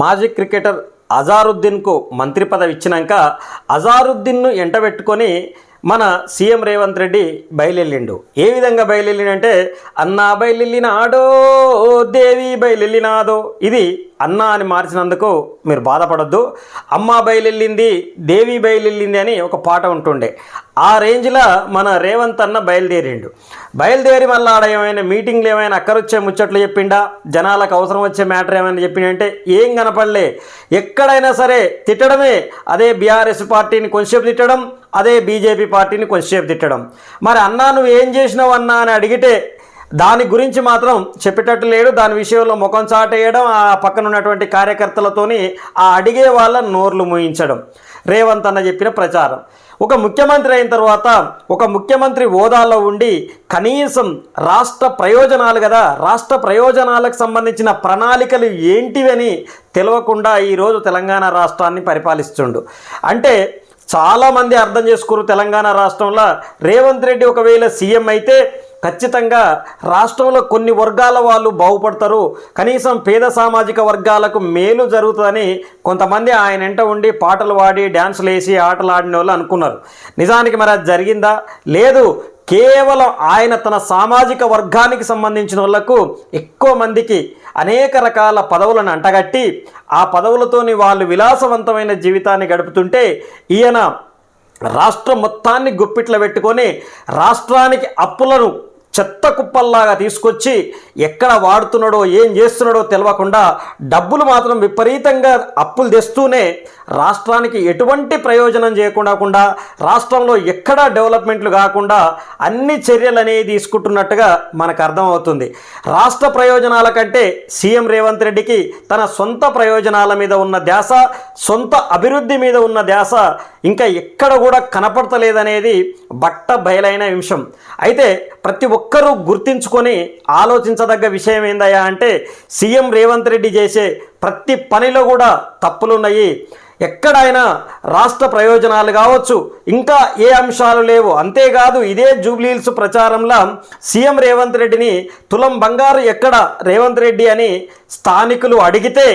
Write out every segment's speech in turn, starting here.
మాజీ క్రికెటర్ అజారుద్దీన్కు మంత్రి పదవి ఇచ్చినాక అజారుద్దీన్ను ఎంటబెట్టుకొని మన సీఎం రేవంత్ రెడ్డి బయలుదేరిండు ఏ విధంగా బయలుదేరిండంటే అన్నా బయలుదేరినాడో దేవి బయలుదేరినాదో ఇది అన్న అని మార్చినందుకు మీరు బాధపడద్దు. అమ్మ బయలుదేరింది దేవి బయలుదేరింది అని ఒక పాట ఉంటుండే. ఆ రేంజ్లో మన రేవంత్ అన్న బయలుదేరిండు. బయలుదేరి మళ్ళీ ఆడ ఏమైనా మీటింగ్లు ఏమైనా అక్కరొచ్చే ముచ్చట్లు చెప్పిండా? జనాలకు అవసరం వచ్చే మ్యాటర్ ఏమైనా చెప్పిండంటే ఏం కనపడలే. ఎక్కడైనా సరే తిట్టడమే. అదే బీఆర్ఎస్ పార్టీని కొంచెంసేపు తిట్టడం అదే బీజేపీ పార్టీని కొంచెంసేపు తిట్టడం. మరి అన్నా నువ్వు ఏం చేసినావు అన్నా అని అడిగితే దాని గురించి మాత్రం చెప్పేటట్టు లేడు. దాని విషయంలో ముఖం చాటేయడం ఆ పక్కన ఉన్నటువంటి కార్యకర్తలతోని ఆ అడిగే వాళ్ళ నోర్లు మూయించడం. రేవంత్ అన్న చెప్పిన ప్రచారం. ఒక ముఖ్యమంత్రి అయిన తర్వాత ఒక ముఖ్యమంత్రి హోదాలో ఉండి కనీసం రాష్ట్ర ప్రయోజనాలు కదా రాష్ట్ర ప్రయోజనాలకు సంబంధించిన ప్రణాళికలు ఏంటివని తెలియకుండా ఈరోజు తెలంగాణ రాష్ట్రాన్ని పరిపాలిస్తుండు. అంటే చాలామంది అర్థం చేసుకురు తెలంగాణ రాష్ట్రంలో. రేవంత్ రెడ్డి ఒకవేళ సీఎం అయితే ఖచ్చితంగా రాష్ట్రంలో కొన్ని వర్గాల వాళ్ళు బాగుపడతారు. కనీసం పేద సామాజిక వర్గాలకు మేలు జరుగుతుందని కొంతమంది ఆయన వెంట ఉండి పాటలు పాడి డ్యాన్సులు వేసి ఆటలు ఆడిన వాళ్ళు అనుకున్నారు. నిజానికి మరి అది జరిగిందా? లేదు. కేవలం ఆయన తన సామాజిక వర్గానికి సంబంధించిన వాళ్ళకు ఎక్కువ మందికి అనేక రకాల పదవులను అంటగట్టి ఆ పదవులతోని వాళ్ళు విలాసవంతమైన జీవితాన్ని గడుపుతుంటే ఈయన రాష్ట్రం మొత్తాన్ని గుప్పిట్లో పెట్టుకొని రాష్ట్రానికి అప్పులను చెత్త కుప్పల్లాగా తీసుకొచ్చి ఎక్కడ వాడుతున్నాడో ఏం చేస్తున్నాడో తెలియకుండా డబ్బులు మాత్రం విపరీతంగా అప్పులు తెస్తూనే రాష్ట్రానికి ఎటువంటి ప్రయోజనం చేయకుండా రాష్ట్రంలో ఎక్కడా డెవలప్మెంట్లు కాకుండా అన్ని చర్యలు అనేవి తీసుకుంటున్నట్టుగా మనకు అర్థమవుతుంది. రాష్ట్ర ప్రయోజనాల కంటే సీఎం రేవంత్ రెడ్డికి తన సొంత ప్రయోజనాల మీద ఉన్న ధ్యాస సొంత అభివృద్ధి మీద ఉన్న ధ్యాస ఇంకా ఎక్కడ కూడా కనపడతలేదనేది బట్ట బయలైన అంశం అయితే ప్రతి ఒక్కరూ గుర్తించుకొని ఆలోచించదగ్గ విషయం ఏందయ్యా అంటే సీఎం రేవంత్ రెడ్డి చేసే ప్రతి పనిలో కూడా తప్పులున్నాయి. ఎక్కడైనా రాష్ట్ర ప్రయోజనాలు కావచ్చు ఇంకా ఏ అంశాలు లేవు. అంతేకాదు ఇదే జూబ్లీహిల్స్ ప్రచారంలో సీఎం రేవంత్ రెడ్డిని తులం బంగారు ఎక్కడ రేవంత్ రెడ్డి అని స్థానికులు అడిగితే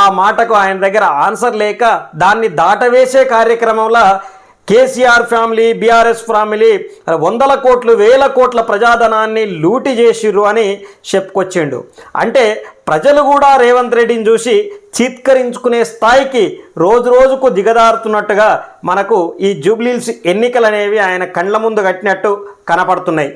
ఆ మాటకు ఆయన దగ్గర ఆన్సర్ లేక దాన్ని దాటవేసే కార్యక్రమంలో కేసీఆర్ ఫ్యామిలీ బీఆర్ఎస్ ఫ్యామిలీ వందల కోట్లు వేల కోట్ల ప్రజాధనాన్ని లూటి చేసిర్రు అని చెప్పుకొచ్చిండు. అంటే ప్రజలు కూడా రేవంత్ రెడ్డిని చూసి చిత్కరించుకునే స్థాయికి రోజు రోజుకు దిగదారుతున్నట్టుగా మనకు ఈ జూబ్లీల్స్ ఎన్నికలు అనేవి ఆయన కండ్ల ముందు కట్టినట్టు కనపడుతున్నాయి.